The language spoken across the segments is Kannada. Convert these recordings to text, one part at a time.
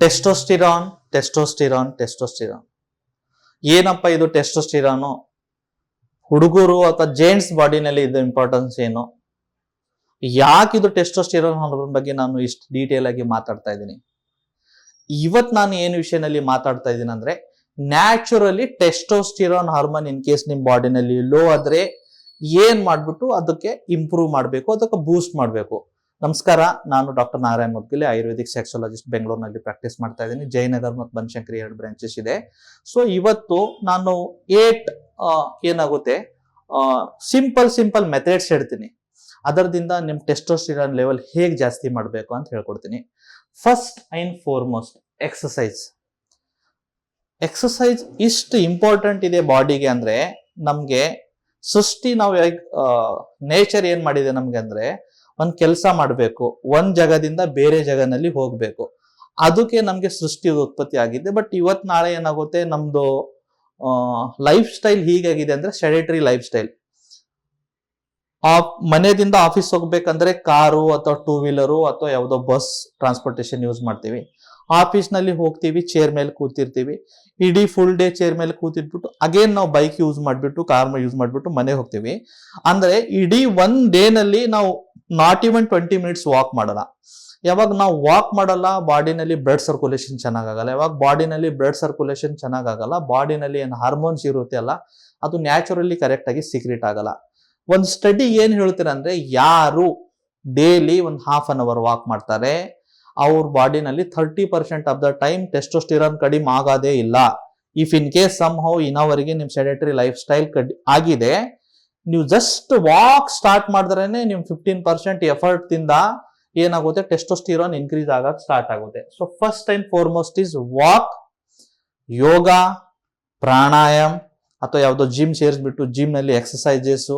ಟೆಸ್ಟೋಸ್ಟಿರಾನ್ ಟೆಸ್ಟೋಸ್ಟಿರಾನ್ ಟೆಸ್ಟೋಸ್ಟಿರಾನ್ ಏನಪ್ಪ ಇದು ಟೆಸ್ಟೋಸ್ಟಿರಾನು ಹುಡುಗರು ಅಥವಾ ಜೇಂಟ್ಸ್ ಬಾಡಿನಲ್ಲಿ ಇದು ಇಂಪಾರ್ಟೆನ್ಸ್ ಏನು? ಯಾಕೆ ಇದು ಟೆಸ್ಟೋಸ್ಟಿರಾನ್ ಅನ್ನೋದ್ರ ಬಗ್ಗೆ ನಾನು ಇಷ್ಟು ಡೀಟೇಲ್ ಆಗಿ ಮಾತಾಡ್ತಾ ಇದ್ದೀನಿ. ಇವತ್ತು ನಾನು ಏನು ವಿಷಯದಲ್ಲಿ ಮಾತಾಡ್ತಾ ಇದ್ದೀನಿ ಅಂದ್ರೆ naturally testosterone hormone in case ನಿಮ್ಮ ಬಾಡಿನಲ್ಲಿ ಲೋ ಆದ್ರೆ ಏನ್ ಮಾಡ್ಬಿಟ್ಟು ಅದಕ್ಕೆ ಇಂಪ್ರೂವ್ ಮಾಡಬೇಕು, ಅದಕ್ಕೆ ಬೂಸ್ಟ್ ಮಾಡಬೇಕು. ನಮಸ್ಕಾರ, ನಾನು ಡಾಕ್ಟರ್ ನಾರಾಯಣ ಮುದ್ಗಿಲೆ, ಆಯುರ್ವೇದಿಕ್ ಸೆಕ್ಸಾಲಜಿಸ್ಟ್ ಬೆಂಗಳೂರಿನಲ್ಲಿ ಪ್ರಾಕ್ಟೀಸ್ ಮಾಡ್ತಾ ಇದ್ದೀನಿ. ಜಯನಗರ್ ಮತ್ತು ಬನಶಂಕರಿ ಎರಡು ಬ್ರಾಂಚಸ್ ಇದೆ. ಸೊ ಇವತ್ತು ನಾನು ಏಟ್ ಏನಾಗುತ್ತೆ? ಸಿಂಪಲ್ ಸಿಂಪಲ್ ಮೆಥಡ್ಸ್ ಹೇಳ್ತೀನಿ. ಅದರದಿಂದ ನಿಮ್ಮ ಟೆಸ್ಟೋಸ್ಟಿರಾನ್ ಲೆವೆಲ್ ಹೇಗೆ ಜಾಸ್ತಿ ಮಾಡಬೇಕು ಅಂತ ಹೇಳ್ಕೊಡ್ತೀನಿ. First and foremost exercise exercise ಇಷ್ಟು ಇಂಪಾರ್ಟೆಂಟ್ ಇದೆ ಬಾಡಿಗೆ ಅಂದರೆ ನಮಗೆ ಸೃಷ್ಟಿ ನಾವು ನೇಚರ್ ಏನು ಮಾಡಿದೆ ನಮಗೆ ಅಂದ್ರೆ ಒಂದ್ ಕೆಲಸ ಮಾಡಬೇಕು, ಒಂದ್ ಜಗದಿಂದ ಬೇರೆ ಜಗನಲ್ಲಿ ಹೋಗ್ಬೇಕು. ಅದಕ್ಕೆ ನಮ್ಗೆ ಸೃಷ್ಟಿ ಉತ್ಪತ್ತಿ ಆಗಿದೆ. ಬಟ್ ಇವತ್ ನಾಳೆ ಏನಾಗುತ್ತೆ? ನಮ್ದು ಲೈಫ್ ಸ್ಟೈಲ್ ಹೀಗಾಗಿದೆ ಅಂದ್ರೆ ಸೆಡೆಟರಿ ಲೈಫ್ ಸ್ಟೈಲ್ ಆ ಮನೆಯಿಂದ ಆಫೀಸ್ ಹೋಗ್ಬೇಕಂದ್ರೆ ಕಾರು ಅಥವಾ ಟೂ ವೀಲರು ಅಥವಾ ಯಾವುದೋ ಬಸ್ ಟ್ರಾನ್ಸ್ಪೋರ್ಟೇಷನ್ ಯೂಸ್ ಮಾಡ್ತೀವಿ. ಆಫೀಸ್ನಲ್ಲಿ ಹೋಗ್ತೀವಿ ಚೇರ್ ಮೇಲೆ ಕೂತಿರ್ತೀವಿ. ಇಡೀ ಫುಲ್ ಡೇ ಚೇರ್ ಮೇಲೆ ಕೂತಿಟ್ಬಿಟ್ಟು ಅಗೇನ್ ನಾವು ಬೈಕ್ ಯೂಸ್ ಮಾಡ್ಬಿಟ್ಟು ಕಾರ್ ಯೂಸ್ ಮಾಡ್ಬಿಟ್ಟು ಮನೆಗೆ ಹೋಗ್ತೀವಿ. ಅಂದ್ರೆ ಇಡೀ ಒನ್ ಡೇನಲ್ಲಿ ನಾವು not even twenty minutes walk ಮಾಡಲ್ಲ ಯಾವಾಗ ನಾವು ವಾಕ್ ಮಾಡಲ್ಲ ಬಾಡಿನಲ್ಲಿ ಬ್ಲಡ್ ಸರ್ಕ್ಯುಲೇಷನ್ ಚೆನ್ನಾಗಾಗಲ್ಲ. ಯಾವಾಗ ಬಾಡಿನಲ್ಲಿ ಬ್ಲಡ್ ಸರ್ಕ್ಯುಲೇಷನ್ ಚೆನ್ನಾಗಾಗಲ್ಲ ಬಾಡಿನಲ್ಲಿ ಏನು ಹಾರ್ಮೋನ್ಸ್ ಇರುತ್ತೆ ಅಲ್ಲ, ಅದು ನ್ಯಾಚುರಲಿ ಕರೆಕ್ಟಾಗಿ ಸೀಕ್ರೆಟ್ ಆಗಲ್ಲ. ಒಂದು ಸ್ಟಡಿ ಏನು ಹೇಳ್ತೀರಂದ್ರೆ ಯಾರು ಡೈಲಿ ಒಂದು ಹಾಫ್ ಅನ್ ಅವರ್ ವಾಕ್ ಮಾಡ್ತಾರೆ, ಅವ್ರ ಬಾಡಿನಲ್ಲಿ thirty percent of the time testosterone ಕಡಿಮೆ ಆಗೋದೇ ಇಲ್ಲ. If in case somehow ಇನ್ನವರೆಗೆ ನಿಮ್ಮ ಸೆಡೆಟರಿ ಲೈಫ್ ಸ್ಟೈಲ್ ಕಡಿ, ಆಗಿದೆ ನೀವು ಜಸ್ಟ್ ವಾಕ್ ಸ್ಟಾರ್ಟ್ ಮಾಡಿದ್ರೇನೆ ನಿಮ್ ಫಿಫ್ಟೀನ್ ಪರ್ಸೆಂಟ್ ಎಫರ್ಟ್ ಇಂದ ಏನಾಗುತ್ತೆ? ಟೆಸ್ಟೋಸ್ಟಿರೋನ್ ಇನ್ಕ್ರೀಸ್ ಆಗಕ್ ಸ್ಟಾರ್ಟ್ ಆಗುತ್ತೆ. So first and foremost is walk yoga pranayam ಅಥವಾ ಯಾವುದೋ ಜಿಮ್ ಸೇರಿಸ್ಬಿಟ್ಟು ಜಿಮ್ನಲ್ಲಿ ಎಕ್ಸಸೈಸಸ್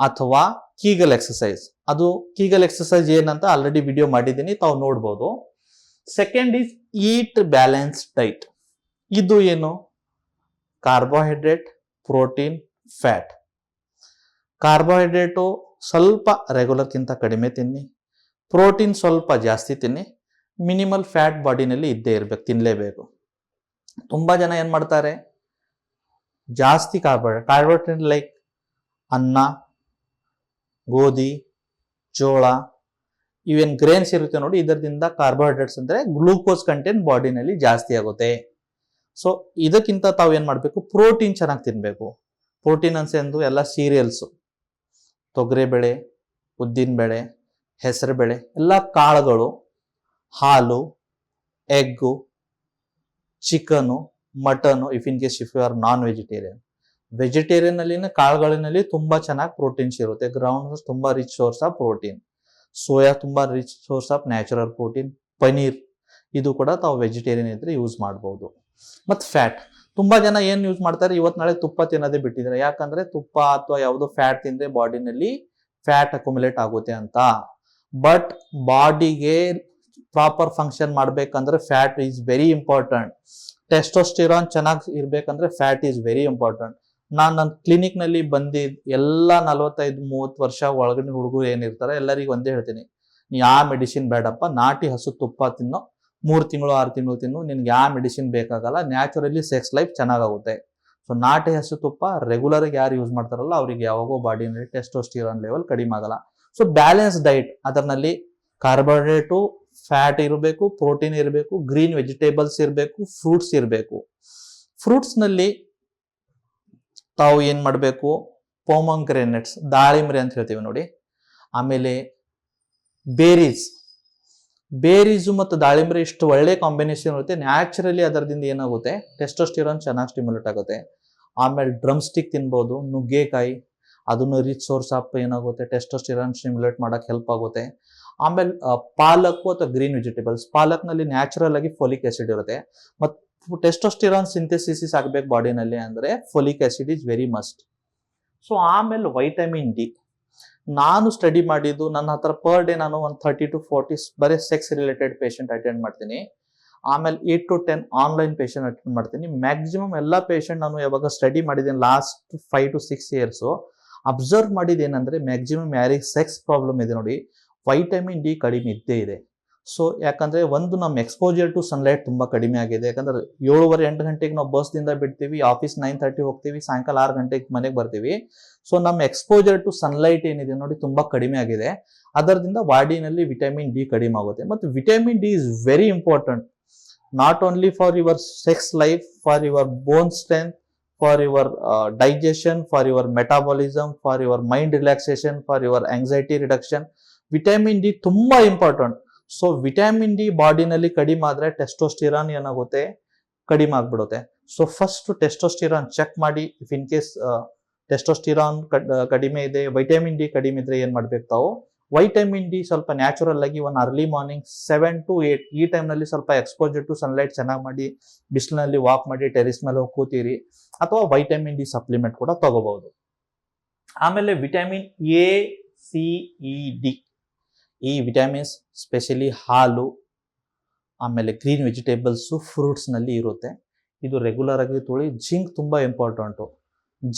ಅಥವಾ ಕೀಗಲ್ ಎಕ್ಸಸೈಸ್ ಅದು ಕೀಗಲ್ ಎಕ್ಸಸೈಸ್ ಏನಂತ ಆಲ್ರೆಡಿ ವಿಡಿಯೋ ಮಾಡಿದ್ದೀನಿ, ತಾವು ನೋಡ್ಬೋದು. Second is eat balance diet ಇದು ಏನು? ಕಾರ್ಬೋಹೈಡ್ರೇಟ್ ಪ್ರೋಟೀನ್ ಫ್ಯಾಟ್ ಕಾರ್ಬೋಹೈಡ್ರೇಟು ಸ್ವಲ್ಪ ರೆಗ್ಯುಲರ್ಗಿಂತ ಕಡಿಮೆ ತಿನ್ನಿ. ಪ್ರೋಟೀನ್ ಸ್ವಲ್ಪ ಜಾಸ್ತಿ ತಿನ್ನಿ. ಮಿನಿಮಲ್ ಫ್ಯಾಟ್ ಬಾಡಿನಲ್ಲಿ ಇದ್ದೇ ಇರಬೇಕು ತಿನ್ನಲೇಬೇಕು ತುಂಬ ಜನ ಏನು ಮಾಡ್ತಾರೆ? ಜಾಸ್ತಿ ಕಾರ್ಬೋಹೈಡ್ರೇಟ್ ಕಾರ್ಬೋಹೈಡ್ರೇಟ್ ಲೈಕ್ ಅನ್ನ, ಗೋಧಿ, ಜೋಳ, ಇವೇನು ಗ್ರೇನ್ಸ್ ಇರುತ್ತೆ ನೋಡಿ, ಇದರಿಂದ ಕಾರ್ಬೋಹೈಡ್ರೇಟ್ಸ್ ಅಂದರೆ ಗ್ಲೂಕೋಸ್ ಕಂಟೆಂಟ್ ಬಾಡಿನಲ್ಲಿ ಜಾಸ್ತಿ ಆಗುತ್ತೆ. ಸೊ, ಇದಕ್ಕಿಂತ ತಾವು ಏನು ಮಾಡಬೇಕು? ಪ್ರೋಟೀನ್ ಚೆನ್ನಾಗಿ ತಿನ್ನಬೇಕು ಪ್ರೋಟೀನ್ ಅನ್ಸೆಂದು ಎಲ್ಲ ಸೀರಿಯಲ್ಸ್. ತೊಗರಿಬೇಳೆ ಹೆಸರು ಹೆಸರುಬೇಳೆ, ಎಲ್ಲ ಕಾಳುಗಳು, ಹಾಲು, egg, chicken, mutton if in case if you are non vegetarian vegetarian ಅಲ್ಲಿನ ಕಾಳುಗಳಿನಲ್ಲಿ ತುಂಬಾ ಚೆನ್ನಾಗಿ ಪ್ರೋಟೀನ್ಸ್ ಇರುತ್ತೆ. ಗ್ರೌಂಡ್ ತುಂಬಾ rich source of protein soya ತುಂಬಾ rich source of natural protein paneer ಇದು ಕೂಡ ತಾವು ವೆಜಿಟೇರಿಯನ್ ಇದ್ರೆ ಯೂಸ್ ಮಾಡ್ಬೋದು. ಮತ್ತು ಫ್ಯಾಟ್ ತುಂಬಾ ಜನ ಏನ್ ಯೂಸ್ ಮಾಡ್ತಾರೆ? ಇವತ್ತು ನಾಳೆ ತುಪ್ಪ ತಿನ್ನೋದೇ ಬಿಟ್ಟಿದ್ದಾರೆ. ಯಾಕಂದ್ರೆ ತುಪ್ಪ ಅಥವಾ ಯಾವುದೋ ಫ್ಯಾಟ್ ತಿಂದ್ರೆ ಬಾಡಿನಲ್ಲಿ ಫ್ಯಾಟ್ ಅಕೊಮುಲೇಟ್ ಆಗುತ್ತೆ ಅಂತ. ಬಟ್ ಬಾಡಿಗೆ ಪ್ರಾಪರ್ ಫಂಕ್ಷನ್ ಮಾಡ್ಬೇಕಂದ್ರೆ fat is very important testosterone ಚೆನ್ನಾಗಿ ಇರ್ಬೇಕಂದ್ರೆ ಫ್ಯಾಟ್ ಈಸ್ ವೆರಿ ಇಂಪಾರ್ಟೆಂಟ್ ನಾನು ನನ್ನ ಕ್ಲಿನಿಕ್ನಲ್ಲಿ ಬಂದಿದ್ ಎಲ್ಲ ನಲವತ್ತೈದು, ಮೂವತ್ತು ವರ್ಷ ಒಳಗಡೆ ಹುಡುಗರು ಏನಿರ್ತಾರೆ ಎಲ್ಲರಿಗೂ ಒಂದೇ ಹೇಳ್ತೀನಿ. ಯಾವ ಮೆಡಿಸಿನ್ ಬೇಡಪ್ಪ. ನಾಟಿ ಹಸು ತುಪ್ಪ ತಿನ್ನೋ ಮೂರು ತಿಂಗಳು, ಆರು ತಿಂಗಳು ತಿನ್ನು, ನಿನ್ಗೆ ಯಾವ ಮೆಡಿಸಿನ್ ಬೇಕಾಗಲ್ಲ ನ್ಯಾಚುರಲಿ ಸೆಕ್ಸ್ ಲೈಫ್ ಚೆನ್ನಾಗಾಗುತ್ತೆ. ಸೊ ನಾಟಿ ಹಸು ತುಪ್ಪ ರೆಗ್ಯುಲರ್ ಆಗಿ ಯಾರು ಯೂಸ್ ಮಾಡ್ತಾರಲ್ಲ, ಅವ್ರಿಗೆ ಯಾವಾಗೋ ಬಾಡಿನಲ್ಲಿ ಟೆಸ್ಟೋಸ್ಟಿರಾನ್ ಲೆವೆಲ್ ಕಡಿಮೆ ಆಗಲ್ಲ. ಸೊ ಬ್ಯಾಲೆನ್ಸ್ ಡೈಟ್ ಅದರಲ್ಲಿ ಕಾರ್ಬೋಹೈಡ್ರೇಟು ಫ್ಯಾಟ್ ಇರಬೇಕು ಪ್ರೋಟೀನ್ ಇರಬೇಕು ಗ್ರೀನ್ ವೆಜಿಟೇಬಲ್ಸ್ ಇರಬೇಕು ಫ್ರೂಟ್ಸ್ ಇರಬೇಕು. ಫ್ರೂಟ್ಸ್ನಲ್ಲಿ ತಾವು ಏನು ಮಾಡಬೇಕು? ಪೋಮಂಗ್ರೆನೆಟ್ಸ್ ದಾಳಿಂಬ್ರೆ ಅಂತ ಹೇಳ್ತೀವಿ ನೋಡಿ. ಆಮೇಲೆ ಬೇರೀಸ್ ಬೇರೀಸು ಮತ್ತು ದಾಳಿಂಬ್ರೆ ಇಷ್ಟು ಒಳ್ಳೆ ಕಾಂಬಿನೇಷನ್ ಇರುತ್ತೆ. ನ್ಯಾಚುರಲಿ ಅದರದಿಂದ ಏನಾಗುತ್ತೆ? ಟೆಸ್ಟೋಸ್ಟಿರೋನ್ ಚೆನ್ನಾಗಿ ಸ್ಟಿಮ್ಯುಲೇಟ್ ಆಗುತ್ತೆ. ಆಮೇಲೆ ಡ್ರಮ್ ಸ್ಟಿಕ್ ತಿನ್ಬೋದು, ನುಗ್ಗೆಕಾಯಿ, ಅದನ್ನು ರಿಚ್ ಸೋರ್ಸ್ ಆಫ್ ಏನಾಗುತ್ತೆ? ಟೆಸ್ಟೋಸ್ಟಿರೋನ್ ಸ್ಟಿಮ್ಯುಲೇಟ್ ಮಾಡಕ್ಕೆ ಹೆಲ್ಪ್ ಆಗುತ್ತೆ. ಆಮೇಲೆ ಪಾಲಕ್ಕು ಅಥವಾ ಗ್ರೀನ್ ವೆಜಿಟೇಬಲ್ಸ್ ಪಾಲಕ್ನಲ್ಲಿ ನ್ಯಾಚುರಲ್ ಆಗಿ ಫೋಲಿಕ್ ಆಸಿಡ್ ಇರುತ್ತೆ. ಮತ್ತು ಟೆಸ್ಟೋಸ್ಟಿರೋನ್ ಸಿಂಥೆಸಿಸ್ ಆಗಬೇಕು ಬಾಡಿನಲ್ಲಿ ಅಂದರೆ folic acid is very must so ಆಮೇಲೆ ವೈಟಮಿನ್ ಡಿ ನಾನು ಸ್ಟಡಿ ಮಾಡಿದ್ದು ನನ್ನ ಹತ್ರ ಪರ್ ಡೇ ನಾನು ಒಂದು ಥರ್ಟಿ ಟು ಫೋರ್ಟಿ ಬರೀ ಸೆಕ್ಸ್ ರಿಲೇಟೆಡ್ ಪೇಷಂಟ್ ಅಟೆಂಡ್ ಮಾಡ್ತೀನಿ. ಆಮೇಲೆ eight to ten online patient attend ಮಾಡ್ತೀನಿ. ಮ್ಯಾಕ್ಸಿಮಮ್ ಎಲ್ಲ ಪೇಷಂಟ್ ನಾನು ಯಾವಾಗ ಸ್ಟಡಿ ಮಾಡಿದ್ದೀನಿ last five to six years observe ಮಾಡಿದ್ದು ಏನಂದ್ರೆ ಮ್ಯಾಕ್ಸಿಮಮ್ ಯಾರಿಗೆ ಸೆಕ್ಸ್ ಪ್ರಾಬ್ಲಮ್ ಇದೆ ನೋಡಿ ವೈಟಮಿನ್ ಡಿ ಕಡಿಮೆ ಇದ್ದೇ ಇದೆ. ಸೊ ಯಾಕಂದ್ರೆ ಒಂದು ನಮ್ಮ ಎಕ್ಸ್ಪೋಜರ್ ಟು ಸನ್ಲೈಟ್ ತುಂಬಾ ಕಡಿಮೆ ಆಗಿದೆ. ಯಾಕಂದ್ರೆ ಏಳುವರೆ ಎಂಟು ಗಂಟೆಗೆ ನಾವು ಬಸ್ದಿಂದ ಬಿಡ್ತೀವಿ ಆಫೀಸ್ ನೈನ್ ತರ್ಟಿ ಹೋಗ್ತೀವಿ, ಸಾಯಂಕಾಲ ಆರು ಗಂಟೆಗೆ ಮನೆಗೆ ಬರ್ತೀವಿ. ಸೊ ನಮ್ಮ ಎಕ್ಸ್ಪೋಜರ್ ಟು ಸನ್ಲೈಟ್ ಏನಿದೆ ನೋಡಿ ತುಂಬಾ ಕಡಿಮೆ ಆಗಿದೆ. ಅದರಿಂದ ಬಾಡಿನಲ್ಲಿ ವಿಟಮಿನ್ ಡಿ ಕಡಿಮೆ ಆಗುತ್ತೆ. ಮತ್ತು vitamin D is very important not only for your sex life for your bone strength for your digestion for your metabolism for your mind relaxation for your anxiety reduction vitamin D ತುಂಬಾ ಇಂಪಾರ್ಟೆಂಟ್ ಸೊ ವಿಟಮಿನ್ ಡಿ ಬಾಡಿನಲ್ಲಿ ಕಡಿಮೆ ಆದರೆ ಟೆಸ್ಟೋಸ್ಟಿರಾನ್ ಏನಾಗುತ್ತೆ? ಕಡಿಮೆ ಆಗ್ಬಿಡುತ್ತೆ. ಸೊ ಫಸ್ಟ್ ಟೆಸ್ಟೋಸ್ಟಿರಾನ್ ಚೆಕ್ ಮಾಡಿ. ಇಫ್ ಇನ್ ಕೇಸ್ ಟೆಸ್ಟೋಸ್ಟಿರಾನ್ ಕಡಿಮೆ ಇದೆ ವೈಟಮಿನ್ ಡಿ ಕಡಿಮೆ ಇದ್ರೆ ಏನ್ ಮಾಡ್ಬೇಕು ತಾವು? ವೈಟಮಿನ್ ಡಿ ಸ್ವಲ್ಪ ನ್ಯಾಚುರಲ್ ಆಗಿ ಒಂದು early morning seven to eight ಈ ಟೈಮ್ನಲ್ಲಿ ಸ್ವಲ್ಪ ಎಕ್ಸ್ಪೋಜರ್ ಟು ಸನ್ಲೈಟ್ ಚೆನ್ನಾಗಿ ಮಾಡಿ, ಬಿಸಿಲಿನಲ್ಲಿ ವಾಕ್ ಮಾಡಿ ಟೆರಿಸ್ ಮೇಲೆ ಹೋಗಿ ಕೂತೀರಿ. ಅಥವಾ ವೈಟಮಿನ್ ಡಿ ಸಪ್ಲಿಮೆಂಟ್ ಕೂಡ ತಗೋಬಹುದು. ಆಮೇಲೆ vitamin A C E D ಈ ವಿಟಮಿನ್ಸ್, ಸ್ಪೆಷಲಿ ಹಾಲು, ಆಮೇಲೆ ಗ್ರೀನ್ ವೆಜಿಟೇಬಲ್ಸು, ಫ್ರೂಟ್ಸ್ನಲ್ಲಿ ಇರುತ್ತೆ. ಇದು ರೆಗ್ಯುಲರ್ ಆಗಿ ತೊಳಿ, ಜಿಂಕ್ ತುಂಬ ಇಂಪಾರ್ಟೆಂಟು.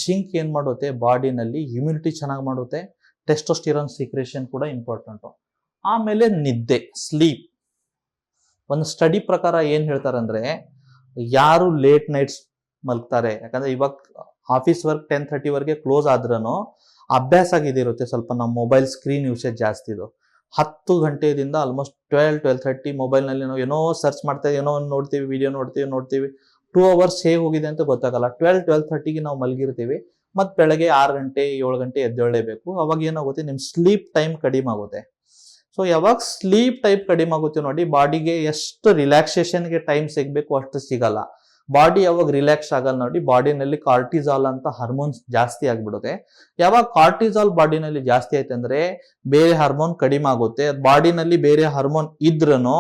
ಜಿಂಕ್ ಏನು ಮಾಡುತ್ತೆ, ಬಾಡಿನಲ್ಲಿ ಇಮ್ಯುನಿಟಿ ಚೆನ್ನಾಗಿ ಮಾಡುತ್ತೆ, ಟೆಸ್ಟೋಸ್ಟಿರಾನ್ ಸೀಕ್ರೇಷನ್ ಕೂಡ ಇಂಪಾರ್ಟೆಂಟು. ಆಮೇಲೆ ನಿದ್ದೆ, ಸ್ಲೀಪ್. ಒಂದು ಸ್ಟಡಿ ಪ್ರಕಾರ ಏನು ಹೇಳ್ತಾರೆ ಅಂದರೆ ಯಾರು ಲೇಟ್ ನೈಟ್ಸ್ ಮಲಗ್ತಾರೆ, ಯಾಕಂದರೆ ಇವಾಗ ಆಫೀಸ್ ವರ್ಕ್ ಟೆನ್ ಥರ್ಟಿವರೆಗೆ ಕ್ಲೋಸ್ ಆದ್ರೂ ಅಭ್ಯಾಸ ಆಗಿದಿರುತ್ತೆ ಸ್ವಲ್ಪ ನಮ್ಮ ಮೊಬೈಲ್ ಸ್ಕ್ರೀನ್ ಯೂಸೇಜ್ ಜಾಸ್ತಿ ಇದು. ಹತ್ತು ಗಂಟೆಯಿಂದ ಆಲ್ಮೋಸ್ಟ್ ಟ್ವೆಲ್ ಟ್ವೆಲ್ ಥರ್ಟಿ ಮೊಬೈಲ್ನಲ್ಲಿ ನಾವು ಏನೋ ಸರ್ಚ್ ಮಾಡ್ತಾ ಏನೋ ಒಂದು ನೋಡ್ತೀವಿ ವಿಡಿಯೋ ನೋಡ್ತೀವಿ ನೋಡ್ತೀವಿ. ಟೂ ಅವರ್ಸ್ ಹೇಗೆ ಹೋಗಿದೆ ಅಂತ ಗೊತ್ತಾಗಲ್ಲ. ಟ್ವೆಲ್ ಟ್ವೆಲ್ ಥರ್ಟಿಗೆ ನಾವು ಮಲಗಿರ್ತೀವಿ. ಮತ್ತು ಬೆಳಗ್ಗೆ ಆರು ಗಂಟೆ, ಏಳು ಗಂಟೆ ಎದ್ದೇಳಲೇಬೇಕು ಅವಾಗ ಏನಾಗುತ್ತೆ? ನಿಮ್ಮ ಸ್ಲೀಪ್ ಟೈಮ್ ಕಡಿಮೆ ಆಗುತ್ತೆ. ಸೊ ಯಾವಾಗ ಸ್ಲೀಪ್ ಟೈಪ್ ಕಡಿಮೆ ಆಗುತ್ತೆ ನೋಡಿ ಬಾಡಿಗೆ ಎಷ್ಟು ರಿಲ್ಯಾಕ್ಸೇಷನ್ಗೆ ಟೈಮ್ ಸಿಗಬೇಕು ಅಷ್ಟು ಸಿಗಲ್ಲ. ಬಾಡಿ ಯಾವಾಗ ರಿಲ್ಯಾಕ್ಸ್ ಆಗಲ್ಲ ನೋಡಿ, ಬಾಡಿನಲ್ಲಿ ಕಾರ್ಟಿಸಾಲ್ ಅಂತ ಹಾರ್ಮೋನ್ಸ್ ಜಾಸ್ತಿ ಆಗ್ಬಿಡುತ್ತೆ. ಯಾವಾಗ ಕಾರ್ಟಿಸಾಲ್ ಬಾಡಿನಲ್ಲಿ ಜಾಸ್ತಿ ಆಯ್ತು ಅಂದ್ರೆ ಬೇರೆ ಹಾರ್ಮೋನ್ ಕಡಿಮೆ ಆಗುತ್ತೆ. ಬಾಡಿನಲ್ಲಿ ಬೇರೆ ಹಾರ್ಮೋನ್ ಇದ್ರೂ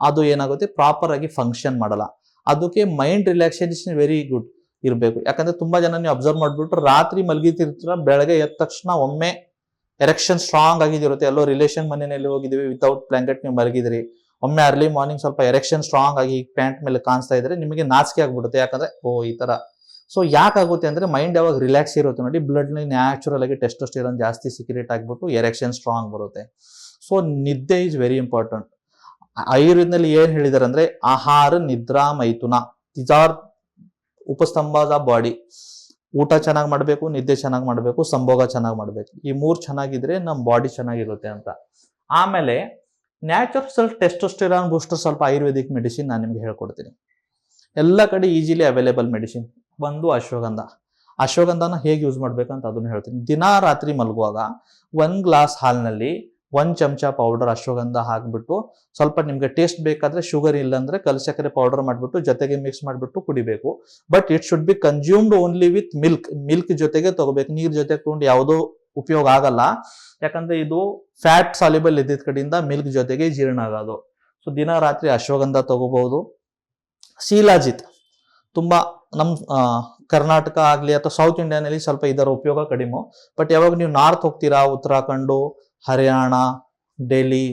ಅದು ಏನಾಗುತ್ತೆ? ಪ್ರಾಪರ್ ಆಗಿ ಫಂಕ್ಷನ್ ಮಾಡಲ್ಲ. ಅದಕ್ಕೆ ಮೈಂಡ್ ರಿಲ್ಯಾಕ್ಸೇಷನ್ ವೆರಿ ಗುಡ್ ಇರಬೇಕು. ಯಾಕಂದ್ರೆ ತುಂಬಾ ಜನ ನೀವು ಅಬ್ಸರ್ವ್ ಮಾಡಿಬಿಟ್ರೆ ರಾತ್ರಿ ಮಲಗಿತಿರ್ತೀರ, ಬೆಳಗ್ಗೆ ಎದ್ದ ತಕ್ಷಣ ಒಮ್ಮೆ ಎರೆಕ್ಷನ್ ಸ್ಟ್ರಾಂಗ್ ಆಗಿದಿರುತ್ತೆ. ಎಲ್ಲೋ ರಿಲೇಷನ್ ಮನೆಯಲ್ಲಿ ಹೋಗಿದ್ದೀವಿ ವಿತೌಟ್ ಬ್ಲಾಂಕೆಟ್ ನೀವು ಮಲಗಿದ್ರಿ. ಒಮ್ಮೆ ಅರ್ಲಿ ಮಾರ್ನಿಂಗ್ ಸ್ವಲ್ಪ ಎರೆಕ್ಷನ್ ಸ್ಟ್ರಾಂಗ್ ಆಗಿ ಪ್ಯಾಂಟ್ ಮೇಲೆ ಕಾಣಿಸ್ತಾ ಇದ್ರೆ ನಿಮಗೆ ನಾಚಿಕೆ ಆಗ್ಬಿಡುತ್ತೆ. ಯಾಕಂದ್ರೆ, ಓ, ಈ ತರ. ಸೊ ಯಾಕಾಗುತ್ತೆ ಅಂದ್ರೆ ಮೈಂಡ್ ಯಾವಾಗ ರಿಲ್ಯಾಕ್ಸ್ ಇರುತ್ತೆ ನೋಡಿ ಬ್ಲಡ್ ನ್ಯಾಚುರಲ್ ಆಗಿ ಟೆಸ್ಟೋಸ್ಟಿರೋನ್ ಜಾಸ್ತಿ ಸಿಕ್ರೇಟ್ ಆಗ್ಬಿಟ್ಟು ಎರೆಕ್ಷನ್ ಸ್ಟ್ರಾಂಗ್ ಬರುತ್ತೆ. ಸೊ ನಿದ್ದೆ ಈಸ್ ವೆರಿ ಇಂಪಾರ್ಟೆಂಟ್ ಆಯುರ್ವೇದದಲ್ಲಿ ಏನ್ ಹೇಳಿದಾರೆ ಅಂದ್ರೆ, ಆಹಾರ ನಿದ್ರಾ ಮೈಥುನ ತಿಜಾರ್ ಉಪಸ್ತಂಭದ ಬಾಡಿ ಊಟ ಚೆನ್ನಾಗಿ ಮಾಡಬೇಕು, ನಿದ್ದೆ ಚೆನ್ನಾಗಿ ಮಾಡಬೇಕು, ಸಂಭೋಗ ಚೆನ್ನಾಗಿ ಮಾಡಬೇಕು. ಈ ಮೂರು ಚೆನ್ನಾಗಿದ್ರೆ ನಮ್ಮ ಬಾಡಿ ಚೆನ್ನಾಗಿರುತ್ತೆ ಅಂತ. ಆಮೇಲೆ ನ್ಯಾಚುರಲ್ ಟೆಸ್ಟೋಸ್ಟಿರಾನ್ ಬೂಸ್ಟರ್ ಸ್ವಲ್ಪ ಆಯುರ್ವೇದಿಕ್ ಮೆಡಿಸಿನ್ ನಾನು ನಿಮ್ಗೆ ಹೇಳ್ಕೊಡ್ತೀನಿ. ಎಲ್ಲ ಕಡೆ ಈಸಿಲಿ ಅವೈಲೇಬಲ್ ಮೆಡಿಸಿನ್ ಒಂದು ಅಶ್ವಗಂಧ. ಅಶ್ವಗಂಧನ ಹೇಗೆ ಯೂಸ್ ಮಾಡ್ಬೇಕಂತ ಅದನ್ನು ಹೇಳ್ತೀನಿ. ದಿನಾ ರಾತ್ರಿ ಮಲಗುವಾಗ ಒಂದು ಗ್ಲಾಸ್ ಹಾಲಿನಲ್ಲಿ ಒಂದು ಚಮಚ ಪೌಡರ್ ಅಶ್ವಗಂಧ ಹಾಕ್ಬಿಟ್ಟು ಸ್ವಲ್ಪ ನಿಮ್ಗೆ ಟೇಸ್ಟ್ ಬೇಕಾದ್ರೆ ಶುಗರ್ ಇಲ್ಲಾಂದ್ರೆ ಕಲ್ ಸಕ್ಕರೆ ಪೌಡರ್ ಮಾಡಿಬಿಟ್ಟು ಜೊತೆಗೆ ಮಿಕ್ಸ್ ಮಾಡಿಬಿಟ್ಟು ಕುಡಿಬೇಕು. But it should be consumed only with milk milk ಜೊತೆಗೆ ತಗೋಬೇಕು. ನೀರ್ ಜೊತೆಗೆ ತಗೊಂಡು ಯಾವುದೋ ಉಪಯೋಗ ಆಗಲ್ಲ. ಯಾಕಂದ್ರೆ ಇದು ಫ್ಯಾಟ್ ಸಾಲಿಬಲ್ ಇದ್ದಿದ್ದ ಕಡೆಯಿಂದ ಮಿಲ್ಕ್ ಜೊತೆಗೆ ಜೀರ್ಣ ಆಗೋದು. ಸೊ ದಿನ ರಾತ್ರಿ ಅಶ್ವಗಂಧ ತಗೋಬಹುದು. ಶೀಲಾಜಿತ್. ತುಂಬಾ ನಮ್ಮ ಕರ್ನಾಟಕ ಆಗಲಿ ಅಥವಾ ಸೌತ್ ಇಂಡಿಯಾನಲ್ಲಿ ಸ್ವಲ್ಪ ಇದರ ಉಪಯೋಗ ಕಡಿಮೆ. ಬಟ್ ಯಾವಾಗ ನೀವು ನಾರ್ತ್ ಹೋಗ್ತೀರಾ, ಉತ್ತರಾಖಂಡು, ಹರಿಯಾಣ ಡೆಲ್ಲಿ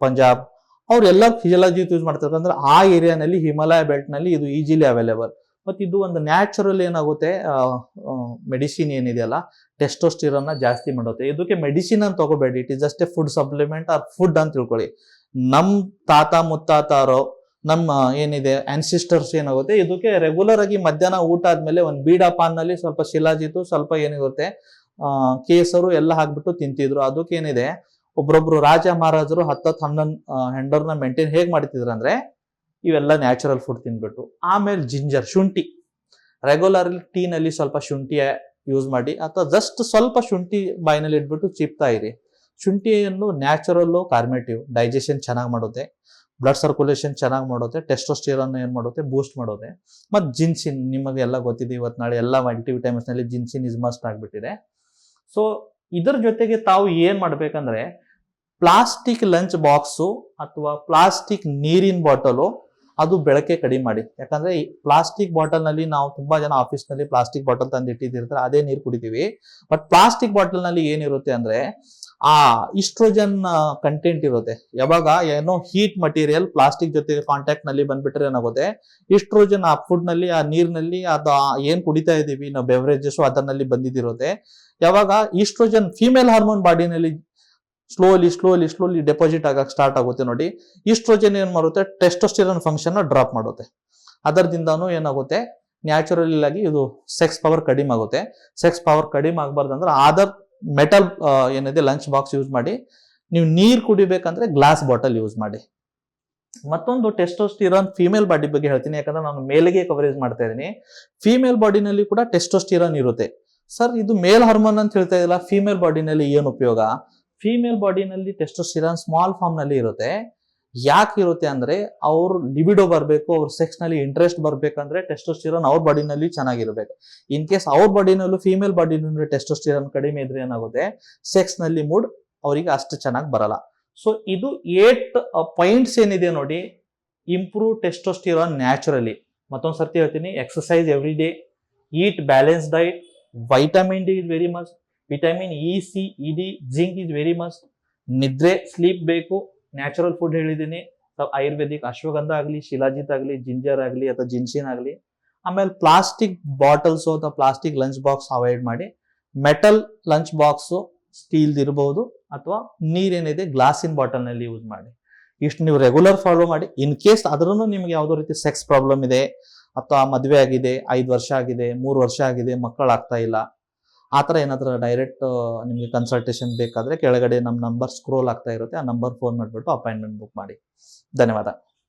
ಪಂಜಾಬ್ ಅವ್ರೆಲ್ಲ ಫಿಜಿಯಾಲಜಿ ಯೂಸ್ ಮಾಡ್ತಾರೆ ಅಂದ್ರೆ ಆ ಏರಿಯಾನಲ್ಲಿ ಹಿಮಾಲಯ ಬೆಲ್ಟ್ನಲ್ಲಿ ಇದು ಈಸಿಲಿ ಅವೈಲೇಬಲ್ ಮತ್ತು ಇದು ಒಂದು ನ್ಯಾಚುರಲ್ ಏನಾಗುತ್ತೆ ಮೆಡಿಸಿನ್ ಏನಿದೆಯಲ್ಲ ಟೆಸ್ಟೋಸ್ಟಿರನ್ನ ಜಾಸ್ತಿ ಮಾಡುತ್ತೆ. ಇದಕ್ಕೆ ಮೆಡಿಸಿನ್ ಅಂತ ತಗೋಬೇಡಿ. It is just a food supplement or food ಅಂತ ತಿಳ್ಕೊಳ್ಳಿ. ನಮ್ ತಾತ ಮುತ್ತಾತಾರೋ, ನಮ್ಮ ಏನಿದೆ ಆನ್ಸಿಸ್ಟರ್ಸ್ ಏನಾಗುತ್ತೆ, ಇದಕ್ಕೆ ರೆಗ್ಯುಲರ್ ಆಗಿ ಮಧ್ಯಾಹ್ನ ಊಟ ಆದ್ಮೇಲೆ ಒಂದು ಬೀಡಾ ಪಾನ್ನಲ್ಲಿ ಸ್ವಲ್ಪ ಶಿಲಾಜಿತು ಸ್ವಲ್ಪ ಏನಿರುತ್ತೆ ಕೇಸರು ಎಲ್ಲ ಹಾಕ್ಬಿಟ್ಟು ತಿಂತಿದ್ರು. ಅದಕ್ಕೆ ಏನಿದೆ ಒಬ್ರೊಬ್ರು ರಾಜ ಮಹಾರಾಜರು ಹತ್ತತ್ತು ಹನ್ನೊಂದು ಹೆಂಡರ್ನ ಮೇಂಟೈನ್ ಹೇಗೆ ಮಾಡ್ತಿದ್ರು ಅಂದ್ರೆ ಇವೆಲ್ಲ ನ್ಯಾಚುರಲ್ ಫುಡ್ ತಿನ್ಬಿಟ್ಟು. ಆಮೇಲೆ ಜಿಂಜರ್ ಶುಂಠಿ. ರೆಗ್ಯುಲರ್ಲಿ ಟೀನಲ್ಲಿ ಸ್ವಲ್ಪ ಶುಂಠಿ ಯೂಸ್ ಮಾಡಿ, ಅಥವಾ ಜಸ್ಟ್ ಸ್ವಲ್ಪ ಶುಂಠಿ ಬಾಯಿನಲ್ಲಿ ಇಟ್ಬಿಟ್ಟು ಚಿಪ್ತಾ ಇರಿ. ಶುಂಠಿಯನ್ನು ನ್ಯಾಚುರಲ್ಲು ಕಾರ್ಮೇಟಿವ್ ಡೈಜೆಷನ್ ಚೆನ್ನಾಗಿ ಮಾಡುತ್ತೆ ಬ್ಲಡ್ ಸರ್ಕ್ಯುಲೇಷನ್ ಚೆನ್ನಾಗಿ ಮಾಡುತ್ತೆ ಟೆಸ್ಟೋಸ್ಟಿರನ್ನು ಏನು ಮಾಡುತ್ತೆ ಬೂಸ್ಟ್ ಮಾಡುತ್ತೆ ಮತ್ತು ಜಿನ್ಸಿನ್ ನಿಮಗೆ ಎಲ್ಲ ಗೊತ್ತಿದೆ ಇವತ್ತು ನಾಳೆ ಎಲ್ಲ ಮಲ್ಟಿ ವಿಟಮಿನ್ಸ್ನಲ್ಲಿ ಜಿನ್ಸಿನ್ ಇಸ್ ಮಸ್ಟ್ ಆಗಿಬಿಟ್ಟಿದೆ. ಸೊ ಇದರ ಜೊತೆಗೆ ತಾವು ಏನು ಮಾಡಬೇಕಂದ್ರೆ ಪ್ಲಾಸ್ಟಿಕ್ ಲಂಚ್ ಬಾಕ್ಸು ಅಥವಾ ಪ್ಲಾಸ್ಟಿಕ್ ನೀರಿನ ಬಾಟಲು ಅದು ಬೆಳಕೆ ಕಡಿಮೆ ಮಾಡಿ. ಯಾಕಂದ್ರೆ ಪ್ಲಾಸ್ಟಿಕ್ ಬಾಟಲ್ನಲ್ಲಿ ನಾವು ತುಂಬಾ ಜನ ಆಫೀಸ್ನಲ್ಲಿ ಪ್ಲಾಸ್ಟಿಕ್ ಬಾಟಲ್ ತಂದು ಇಟ್ಟಿದ್ದಿರ್ತಾರೆ, ಅದೇ ನೀರು ಕುಡಿತೀವಿ. ಬಟ್ ಪ್ಲಾಸ್ಟಿಕ್ ಬಾಟಲ್ನಲ್ಲಿ ಏನಿರುತ್ತೆ ಅಂದ್ರೆ, ಆ ಇಸ್ಟ್ರೋಜನ್ ಕಂಟೆಂಟ್ ಇರುತ್ತೆ. ಯಾವಾಗ ಏನೋ ಹೀಟ್ ಮಟೀರಿಯಲ್ ಪ್ಲಾಸ್ಟಿಕ್ ಜೊತೆ ಕಾಂಟ್ಯಾಕ್ಟ್ನಲ್ಲಿ ಬಂದ್ಬಿಟ್ರೆ ಏನಾಗುತ್ತೆ? ಇಸ್ಟ್ರೋಜನ್ ಆ ಫುಡ್ನಲ್ಲಿ, ಆ ನೀರಿನಲ್ಲಿ, ಅದು ಏನ್ ಕುಡಿತಾ ಇದೀವಿ ನಾವು ಬೆವರೇಜಸ್ ಅದರಲ್ಲಿ ಬಂದಿದ್ದಿರುತ್ತೆ. ಯಾವಾಗ ಈಸ್ಟ್ರೋಜನ್ ಫಿಮೇಲ್ ಹಾರ್ಮೋನ್ ಬಾಡಿನಲ್ಲಿ ಸ್ಲೋಲಿ ಸ್ಲೋಲಿ ಸ್ಲೋಲಿ ಡೆಪಾಸಿಟ್ ಆಗಕ್ಕೆ ಸ್ಟಾರ್ಟ್ ಆಗುತ್ತೆ ನೋಡಿ. ಈಸ್ಟ್ರೋಜನ್ ಏನ್ ಮಾಡುತ್ತೆ? ಟೆಸ್ಟೋಸ್ಟಿರನ್ ಫಂಕ್ಷನ್ ಡ್ರಾಪ್ ಮಾಡುತ್ತೆ. ಅದರದಿಂದನೂ ಏನಾಗುತ್ತೆ? ನ್ಯಾಚುರಲಿ ಆಗಿ ಇದು ಸೆಕ್ಸ್ ಪವರ್ ಕಡಿಮೆ ಆಗುತ್ತೆ. ಸೆಕ್ಸ್ ಪವರ್ ಕಡಿಮೆ ಆಗಬಾರ್ದು ಅಂದ್ರೆ ಆದರ್ ಮೆಟಲ್ ಏನಿದೆ ಲಂಚ್ ಬಾಕ್ಸ್ ಯೂಸ್ ಮಾಡಿ. ನೀವು ನೀರು ಕುಡಿಬೇಕಂದ್ರೆ ಗ್ಲಾಸ್ ಬಾಟಲ್ ಯೂಸ್ ಮಾಡಿ. ಮತ್ತೊಂದು ಟೆಸ್ಟೋಸ್ಟಿರನ್ ಫಿಮೇಲ್ ಬಾಡಿ ಬಗ್ಗೆ ಹೇಳ್ತೀನಿ, ಯಾಕಂದ್ರೆ ನಾನು ಮೇಲ್ಗೆ ಕವರೇಜ್ ಮಾಡ್ತಾ ಇದ್ದೀನಿ. ಫಿಮೇಲ್ ಬಾಡಿನಲ್ಲಿ ಕೂಡ ಟೆಸ್ಟೋಸ್ಟಿರಾನ್ ಇರುತ್ತೆ. ಸರ್ ಇದು ಮೇಲ್ ಹಾರ್ಮೋನ್ ಅಂತ ಹೇಳ್ತಾ ಇದಿಲ್ಲ ಫಿಮೇಲ್ ಬಾಡಿನಲ್ಲಿ ಏನು ಉಪಯೋಗ? ಫಿಮೇಲ್ ಬಾಡಿನಲ್ಲಿ ಟೆಸ್ಟೋಸ್ಟಿರಾನ್ ಸ್ಮಾಲ್ ಫಾರ್ಮ್ನಲ್ಲಿ ಇರುತ್ತೆ. ಯಾಕೆ ಇರುತ್ತೆ ಅಂದ್ರೆ ಅವ್ರ ಲಿಬಿಡೋ ಬರಬೇಕು, ಅವ್ರ ಸೆಕ್ಸ್ನಲ್ಲಿ ಇಂಟ್ರೆಸ್ಟ್ ಬರ್ಬೇಕಂದ್ರೆ ಟೆಸ್ಟೋಸ್ಟಿರಾನ್ ಅವ್ರ ಬಾಡಿನಲ್ಲಿ ಚೆನ್ನಾಗಿರ್ಬೇಕು. ಇನ್ ಕೇಸ್ ಅವ್ರ ಬಾಡಿನಲ್ಲೂ ಫೀಮೇಲ್ ಬಾಡಿನಲ್ಲಿ ಟೆಸ್ಟೋಸ್ಟಿರಾನ್ ಕಡಿಮೆ ಇದ್ರೆ ಏನಾಗುತ್ತೆ? ಸೆಕ್ಸ್ನಲ್ಲಿ ಮೂಡ್ ಅವರಿಗೆ ಅಷ್ಟು ಚೆನ್ನಾಗಿ ಬರಲ್ಲ. ಸೊ ಇದು ಏಟ್ ಪಾಯಿಂಟ್ಸ್ ಏನಿದೆ ನೋಡಿ ಇಂಪ್ರೂವ್ ಟೆಸ್ಟೋಸ್ಟಿರಾನ್ ನ್ಯಾಚುರಲಿ ಮತ್ತೊಂದು ಸರ್ತಿ ಹೇಳ್ತೀನಿ exercise every day eat balance diet vitamin D is very must vitamin E, C, E, D, zinc is very must ನಿದ್ರೆ ಸ್ಲೀಪ್ ಬೇಕು ನ್ಯಾಚುರಲ್ ಫುಡ್ ಹೇಳಿದ್ದೀನಿ ಆಯುರ್ವೇದಿಕ್ ಅಶ್ವಗಂಧ ಆಗಲಿ, ಶಿಲಾಜಿತ್ ಆಗಲಿ, ಜಿಂಜರ್ ಆಗಲಿ ಅಥವಾ ಜಿನ್ಸಿನ್ ಆಗಲಿ. ಆಮೇಲೆ ಪ್ಲಾಸ್ಟಿಕ್ ಬಾಟಲ್ಸು ಅಥವಾ ಪ್ಲಾಸ್ಟಿಕ್ ಲಂಚ್ ಬಾಕ್ಸ್ ಅವಾಯ್ಡ್ ಮಾಡಿ. ಮೆಟಲ್ ಲಂಚ್ ಬಾಕ್ಸು ಸ್ಟೀಲ್ದು ಇರಬಹುದು ಅಥವಾ ನೀರೇನಿದೆ ಗ್ಲಾಸಿನ ಬಾಟಲ್ನಲ್ಲಿ ಯೂಸ್ ಮಾಡಿ. ಇಷ್ಟು ನೀವು ರೆಗ್ಯುಲರ್ ಫಾಲೋ ಮಾಡಿ. ಇನ್ ಕೇಸ್ ಅದರಲ್ಲೂ ನಿಮ್ಗೆ ಯಾವುದೋ ರೀತಿ ಸೆಕ್ಸ್ ಪ್ರಾಬ್ಲಮ್ ಇದೆ, ಅಥವಾ ಮದುವೆ ಆಗಿದೆ, ಐದು ವರ್ಷ ಆಗಿದೆ, ಮೂರು ವರ್ಷ ಆಗಿದೆ, ಮಕ್ಕಳಾಗ್ತಾ ಇಲ್ಲ ಆ ಥರ ಏನಾದರೂ ಡೈರೆಕ್ಟ್ ನಿಮಗೆ ಕನ್ಸಲ್ಟೇಷನ್ ಬೇಕಾದರೆ ಕೆಳಗಡೆ ನಮ್ಮ ನಂಬರ್ ಸ್ಕ್ರೋಲ್ ಆಗ್ತಾ ಇರುತ್ತೆ. ಆ ನಂಬರ್ ಫೋನ್ ಮಾಡಿಬಿಟ್ಟು ಅಪಾಯಿಂಟ್ಮೆಂಟ್ ಬುಕ್ ಮಾಡಿ. ಧನ್ಯವಾದ.